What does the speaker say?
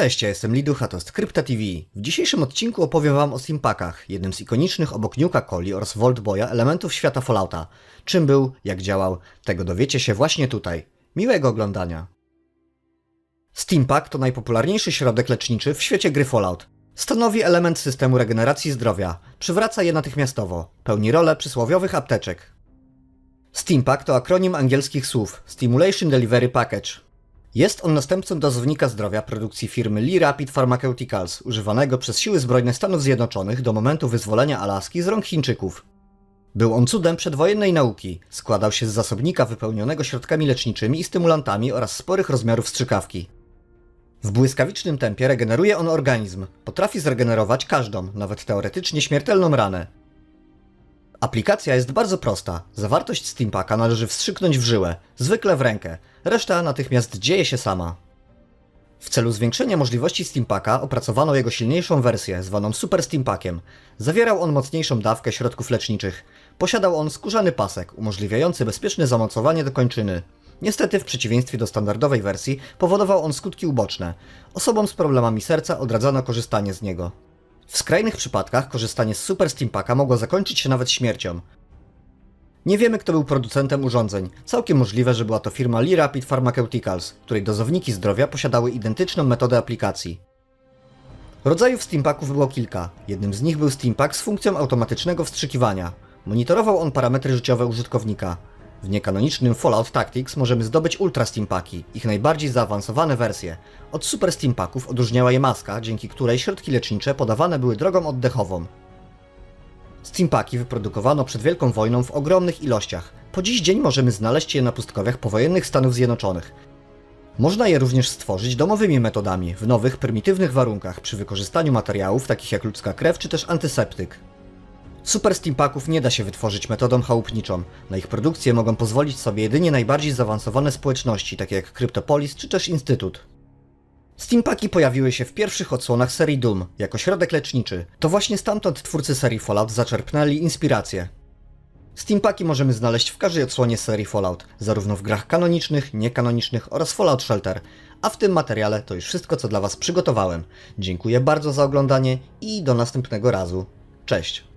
Cześć, ja jestem Liducha, to jest Krypta TV. W dzisiejszym odcinku opowiem wam o Steampakach, jednym z ikonicznych obok Nuka Coli oraz Vault Boya elementów świata Fallouta. Czym był, jak działał, tego dowiecie się właśnie tutaj. Miłego oglądania. Steampack to najpopularniejszy środek leczniczy w świecie gry Fallout. Stanowi element systemu regeneracji zdrowia, przywraca je natychmiastowo, pełni rolę przysłowiowych apteczek. Steampack to akronim angielskich słów Stimulation Delivery Package. Jest on następcą dozownika zdrowia produkcji firmy Lee Rapid Pharmaceuticals, używanego przez siły zbrojne Stanów Zjednoczonych do momentu wyzwolenia Alaski z rąk Chińczyków. Był on cudem przedwojennej nauki. Składał się z zasobnika wypełnionego środkami leczniczymi i stymulantami oraz sporych rozmiarów strzykawki. W błyskawicznym tempie regeneruje on organizm. Potrafi zregenerować każdą, nawet teoretycznie śmiertelną ranę. Aplikacja jest bardzo prosta. Zawartość Steampaka należy wstrzyknąć w żyłę, zwykle w rękę. Reszta natychmiast dzieje się sama. W celu zwiększenia możliwości Steampaka opracowano jego silniejszą wersję, zwaną Super Steampakiem. Zawierał on mocniejszą dawkę środków leczniczych. Posiadał on skórzany pasek, umożliwiający bezpieczne zamocowanie do kończyny. Niestety, w przeciwieństwie do standardowej wersji, powodował on skutki uboczne. Osobom z problemami serca odradzano korzystanie z niego. W skrajnych przypadkach korzystanie z Super Steampaka mogło zakończyć się nawet śmiercią. Nie wiemy, kto był producentem urządzeń. Całkiem możliwe, że była to firma Lee Rapid Pharmaceuticals, której dozowniki zdrowia posiadały identyczną metodę aplikacji. Rodzajów Steampaków było kilka. Jednym z nich był Steampack z funkcją automatycznego wstrzykiwania. Monitorował on parametry życiowe użytkownika. W niekanonicznym Fallout Tactics możemy zdobyć Ultra Steampaki, ich najbardziej zaawansowane wersje. Od Super Steampaków odróżniała je maska, dzięki której środki lecznicze podawane były drogą oddechową. Steampaki wyprodukowano przed Wielką Wojną w ogromnych ilościach. Po dziś dzień możemy znaleźć je na pustkowiach powojennych Stanów Zjednoczonych. Można je również stworzyć domowymi metodami, w nowych, prymitywnych warunkach, przy wykorzystaniu materiałów takich jak ludzka krew czy też antyseptyk. Super Steampaków nie da się wytworzyć metodą chałupniczą. Na ich produkcję mogą pozwolić sobie jedynie najbardziej zaawansowane społeczności, takie jak Kryptopolis czy też Instytut. Steampaki pojawiły się w pierwszych odsłonach serii Doom, jako środek leczniczy. To właśnie stamtąd twórcy serii Fallout zaczerpnęli inspirację. Steampaki możemy znaleźć w każdej odsłonie serii Fallout, zarówno w grach kanonicznych, niekanonicznych oraz Fallout Shelter. A w tym materiale to już wszystko, co dla Was przygotowałem. Dziękuję bardzo za oglądanie i do następnego razu. Cześć!